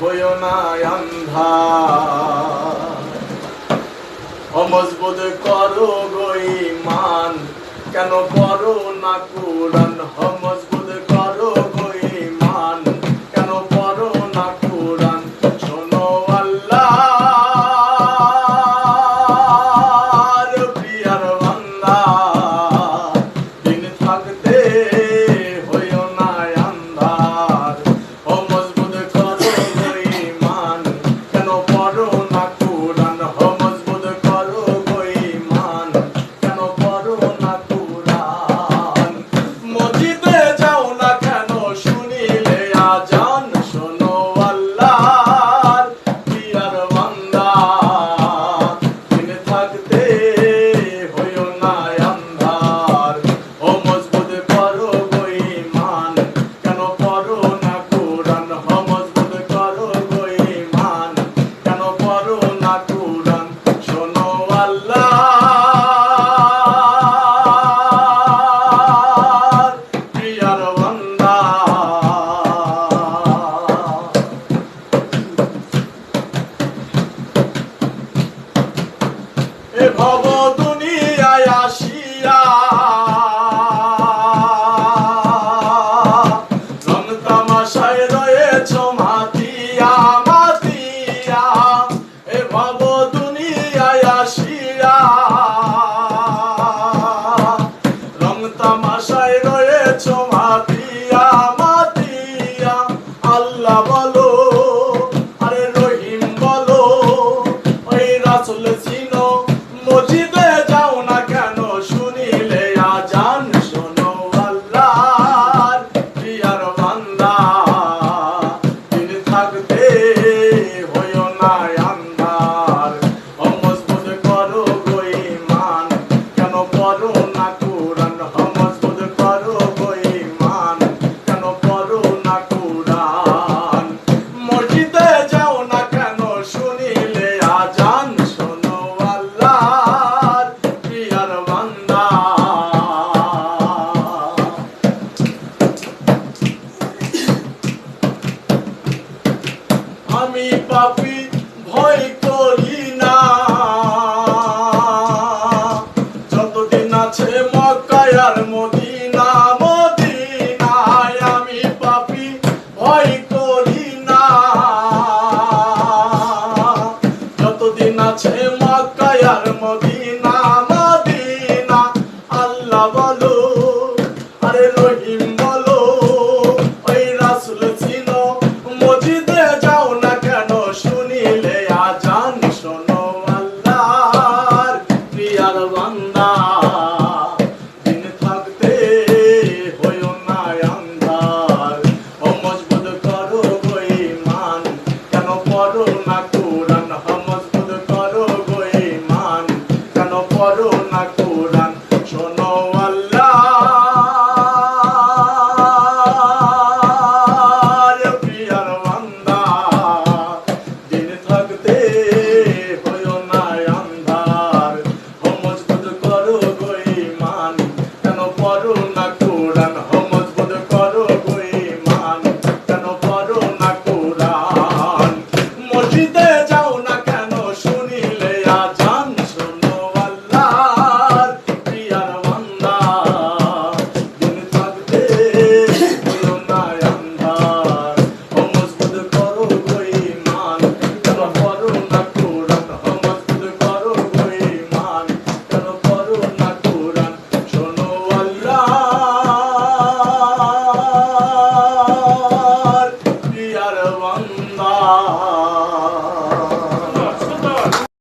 হইও না আন্ধা অমজবুত করো গো মান কেন করো না কুরন হম হাজার মদিনা মদিনা। আরে রহিম বলো, ওই রাসুল ছিল। যাও না কেন শুনিলে আজান শোনো আল্লাহর প্রিয়ার বান্দা।